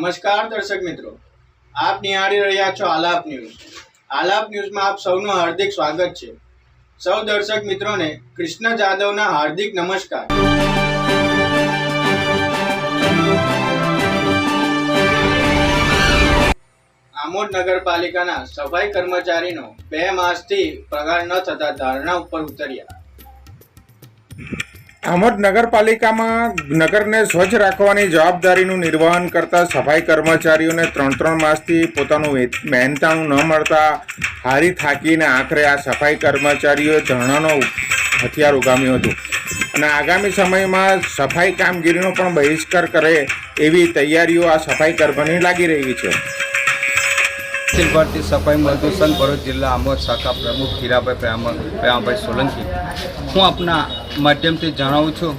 નમસ્કાર દર્શક મિત્રો. આપ નિહાળી રહ્યા છો આલાપ ન્યૂઝ. આલાપ ન્યૂઝમાં આપ સૌનું હાર્દિક સ્વાગત છે. સૌ દર્શક મિત્રોને કૃષ્ણ જાદવના હાર્દિક નમસ્કાર. આમોદ નગરપાલિકાના સફાઈ કર્મચારીનો બે માસથી પગાર ન થતા ધારણા ઉપર ઉતર્યા. આમોદ નગરપાલિકામાં નગરને સ્વચ્છ રાખવાની જવાબદારીનું નિર્વહન કરતા સફાઈ કર્મચારીઓને ત્રણ ત્રણ માસથી પોતાનું મહેનતાણું ન મળતા હારી થાકીને આખરે આ સફાઈ કર્મચારીઓએ ધરણાનો હથિયાર ઉગામ્યું હતું. અને આગામી સમયમાં સફાઈ કામગીરીનો પણ બહિષ્કાર કરે એવી તૈયારીઓ આ સફાઈ કર્મની લાગી રહી છે. અખિલ ભારતીય સફાઈ મજદૂર સંઘ ભરૂચ જિલ્લા આમોદ શાખા પ્રમુખ હીરાભાઈ પ્રેમ- પ્રેમાભાઈ સોલંકી. હું આપના માધ્યમથી જણાવું છું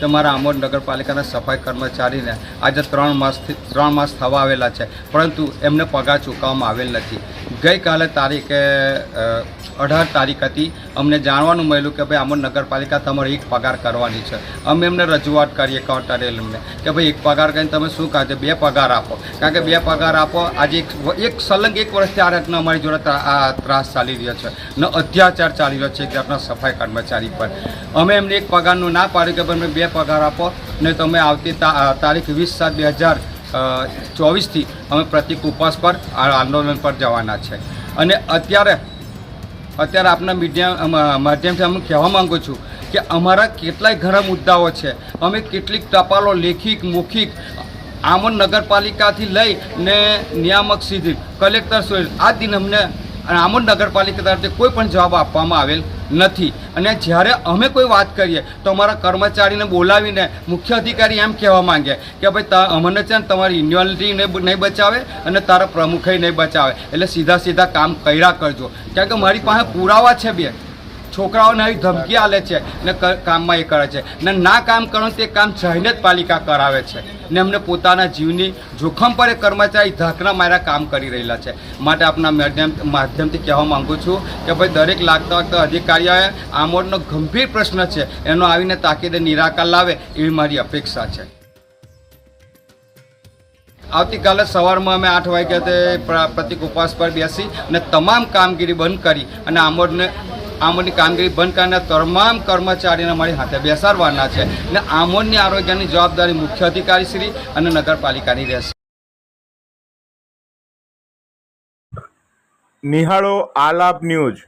કે મારા આમોદ નગરપાલિકાના સફાઈ કર્મચારીને આજે ત્રણ માસથી ત્રણ માસ થવા આવેલા છે, પરંતુ એમને પગાર ચૂકવવામાં આવેલ નથી. ગઈકાલે તારીખે અઢાર તારીખ હતી. અમને જાણવાનું મળ્યું કે ભાઈ આમોદ નગરપાલિકા તમારે એક પગાર કરવાની છે. અમે એમને રજૂઆત કરીએ કાઉન્ટરે એમને કે ભાઈ એક પગાર કરીને તમે શું કાઢે બે પગાર આપો. કારણ કે બે પગાર આપો, આજે એક એક સલંગ એક વર્ષથી આ રીતના અમારી જોડે આ ત્રાસ ચાલી રહ્યો છે. ને અત્યાચાર ચાલી રહ્યો છે એક જાતના સફાઈ કર્મચારી પર. અમે એમને એક પગારનું ના પાડ્યું કે અમને બે પગાર આપો ને તમે આવતી તારીખ વીસ સાત બે હજાર ચોવીસથી અમે પ્રતિક ઉપવાસ પર આંદોલન પર જવાના છે. અને અત્યારે અત્યારે આપના મીડિયા માધ્યમથી અમે કહેવા માગું છું કે અમારા કેટલાય ઘણા મુદ્દાઓ છે. અમે કેટલીક ટપાલો લેખિક, મૌખિક, આમોદ નગરપાલિકાથી લઈ ને નિયામક સુધી, કલેક્ટર સુધી, આ દિન અમને આમોદ નગરપાલિકા તરફથી કોઈ પણ જવાબ આપવામાં આવેલ નથી. અને જ્યારે અમે કોઈ વાત કરીએ, તો અમારા કર્મચારીને બોલાવીને મુખ્ય અધિકારી એમ કહેવા માંગે કે ભાઈ અમને છે ને તમારી યુનિવર્સિટી નહીં બચાવે અને તારા પ્રમુખે નહીં બચાવે. એટલે સીધા સીધા કામ કર્યા કરજો. કારણ કે મારી પાસે પુરાવા છે બે. છોકરાઓને આવી ધમકી આલે છે ને કામમાં એ કરે છે. ને ના કામ કરો તે કામ જઈને જ પાલિકા કરાવે છે. ને એમને પોતાના જીવની જોખમ પર એ કર્મચારી ધાકના મારા કામ કરી રહેલા છે. માટે આપના માધ્યમ માધ્યમથી કહેવા માગું છું કે ભાઈ દરેક લાગતા વાગતા અધિકારીઓએ આમોડનો ગંભીર પ્રશ્ન છે. એનો આવીને તાકીદે નિરાકાર લાવે એવી મારી અપેક્ષા છે. આવતીકાલે સવારમાં અમે આઠ વાગ્યા પ્ર- પ્રતિક ઉપવાસ પર બેસી અને તમામ કામગીરી બંધ કરી અને આમોદને આમોદની કામગીરી બંધ કરીને તમામ કર્મચારીને મારી હાથે બેસાડવાના છે અને આમોદની આરોગ્યની જવાબદારી મુખ્ય અધિકારી શ્રી અને નગરપાલિકાની રહેશે. નિહાળો આલાપ ન્યૂઝ.